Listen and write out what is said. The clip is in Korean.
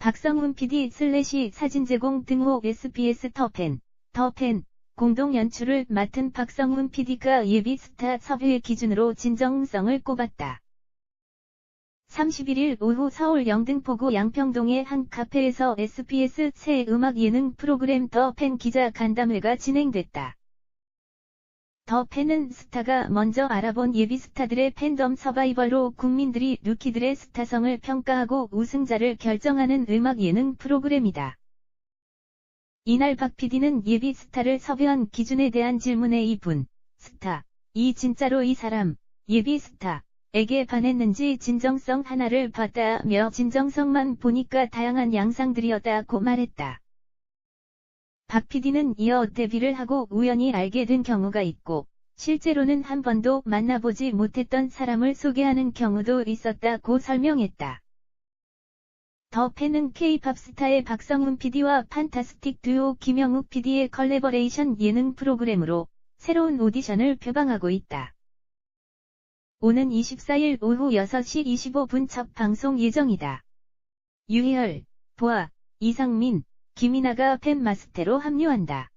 박성훈 PD 슬래시 사진 제공 등호 SBS 터펜, 더펜, 공동 연출을 맡은 박성훈 PD가 예비 스타 섭외 기준으로 진정성을 꼽았다. 31일 오후 서울 영등포구 양평동의 한 카페에서 SBS 새 음악 예능 프로그램 더 팬 기자 간담회가 진행됐다. 더 팬은 스타가 먼저 알아본 예비 스타들의 팬덤 서바이벌로 국민들이 루키들의 스타성을 평가하고 우승자를 결정하는 음악 예능 프로그램이다. 이날 박 PD는 예비 스타를 섭외한 기준에 대한 질문에 이분, 스타, 이 진짜로 이 사람, 예비 스타, 에게 반했는지 진정성 하나를 봤다며 진정성만 보니까 다양한 양상들이었다고 말했다. 박 PD는 이어 데뷔를 하고 우연히 알게 된 경우가 있고, 실제로는 한 번도 만나보지 못했던 사람을 소개하는 경우도 있었다고 설명했다. 더 팬은 K-팝 스타의 박성훈 PD와 판타스틱 듀오 김영욱 PD의 컬래버레이션 예능 프로그램으로 새로운 오디션을 표방하고 있다. 오는 24일 오후 6시 25분 첫 방송 예정이다. 유희열, 보아, 이상민, 김이나가 팬마스테로 합류한다.